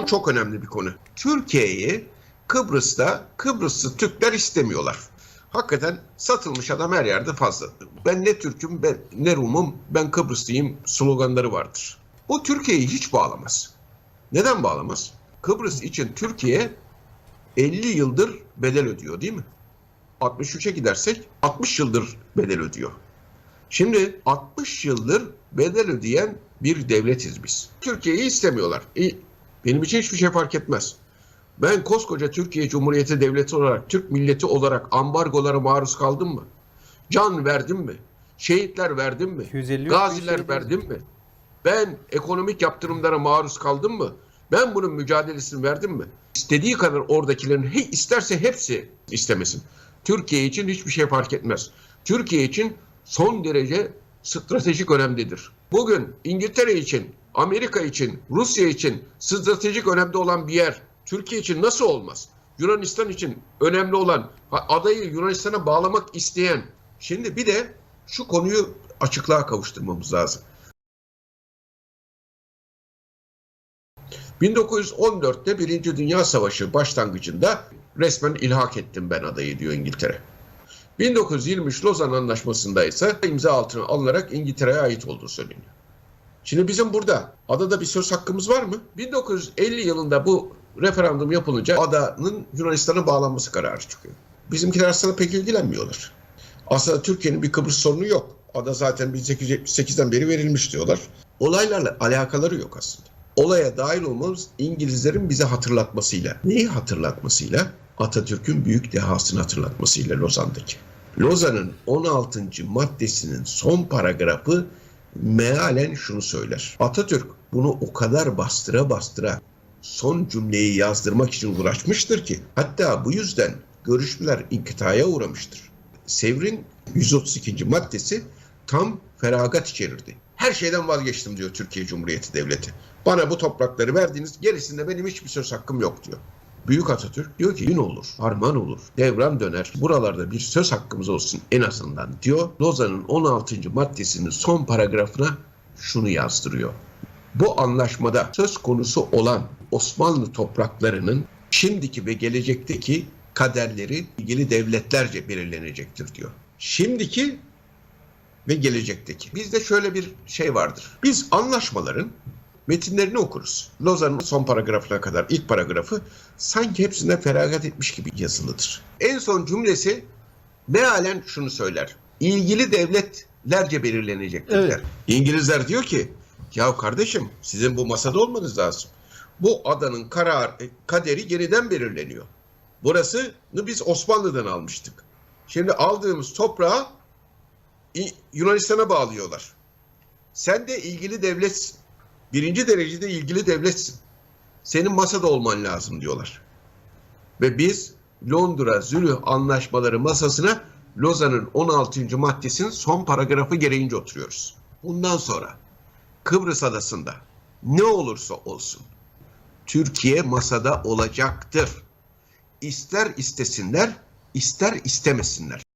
şu çok önemli bir konu. Türkiye'yi Kıbrıs'ta Kıbrıslı Türkler istemiyorlar. Hakikaten satılmış adam her yerde fazla. Ben ne Türk'üm, ben ne Rum'um, ben Kıbrıslıyım sloganları vardır. Bu Türkiye'yi hiç bağlamaz. Neden bağlamaz? Kıbrıs için Türkiye 50 yıldır bedel ödüyor değil mi? 63'e gidersek 60 yıldır bedel ödüyor. Şimdi 60 yıldır bedel ödeyen bir devletiz biz. Türkiye'yi istemiyorlar. Benim için hiçbir şey fark etmez. Ben koskoca Türkiye Cumhuriyeti Devleti olarak, Türk milleti olarak ambargolara maruz kaldım mı? Can verdim mi? Şehitler verdim mi? 250 yok, Gaziler 250 verdim mi? Ben ekonomik yaptırımlara maruz kaldım mı? Ben bunun mücadelesini verdim mi? İstediği kadar oradakilerin he, isterse hepsi istemesin. Türkiye için hiçbir şey fark etmez. Türkiye için son derece stratejik önemlidir. Bugün İngiltere için, Amerika için, Rusya için stratejik önemli olan bir yer Türkiye için nasıl olmaz? Yunanistan için önemli olan adayı Yunanistan'a bağlamak isteyen. Şimdi bir de şu konuyu açıklığa kavuşturmamız lazım. 1914'te Birinci Dünya Savaşı başlangıcında resmen ilhak ettim ben adayı diyor İngiltere. 1923 Lozan Anlaşması'nda ise imza altına alınarak İngiltere'ye ait olduğu söyleniyor. Şimdi bizim burada adada bir söz hakkımız var mı? 1950 yılında bu referandum yapılınca adanın Yunanistan'a bağlanması kararı çıkıyor. Bizimkiler aslında pek ilgilenmiyorlar. Aslında Türkiye'nin bir Kıbrıs sorunu yok. Ada zaten 1878'den beri verilmiş diyorlar. Olaylarla alakaları yok aslında. Olaya dahil olmamız İngilizlerin bize hatırlatmasıyla. Neyi hatırlatmasıyla? Atatürk'ün büyük dehasını hatırlatmasıyla Lozan'daki. Lozan'ın 16. maddesinin son paragrafı mealen şunu söyler. Atatürk bunu o kadar bastıra bastıra son cümleyi yazdırmak için uğraşmıştır ki hatta bu yüzden görüşmeler inkıtaya uğramıştır. Sevr'in 132. maddesi tam feragat içerirdi. Her şeyden vazgeçtim diyor Türkiye Cumhuriyeti Devleti. Bana bu toprakları verdiniz gerisinde benim hiçbir söz hakkım yok diyor. Büyük Atatürk diyor ki gün olur, harman olur, devran döner. Buralarda bir söz hakkımız olsun en azından diyor. Lozan'ın 16. maddesinin son paragrafına şunu yazdırıyor. Bu anlaşmada söz konusu olan Osmanlı topraklarının şimdiki ve gelecekteki kaderleri ilgili devletlerce belirlenecektir diyor. Şimdiki ve gelecekteki. Bizde şöyle bir şey vardır. Biz anlaşmaların metinlerini okuruz. Lozan'ın son paragrafına kadar ilk paragrafı sanki hepsine feragat etmiş gibi yazılıdır. En son cümlesi mealen şunu söyler. İlgili devletlerce belirlenecektir Evet. der. İngilizler diyor ki ya kardeşim sizin bu masada olmanız lazım. Bu adanın karar, kaderi yeniden belirleniyor. Burasını biz Osmanlı'dan almıştık. Şimdi aldığımız toprağı Yunanistan'a bağlıyorlar. Sen de ilgili devletsin. Birinci derecede ilgili devletsin. Senin masada olman lazım diyorlar. Ve biz Londra Zürih anlaşmaları masasına Lozan'ın 16. maddesinin son paragrafı gereğince oturuyoruz. Bundan sonra Kıbrıs adasında ne olursa olsun Türkiye masada olacaktır. İster istesinler, ister istemesinler.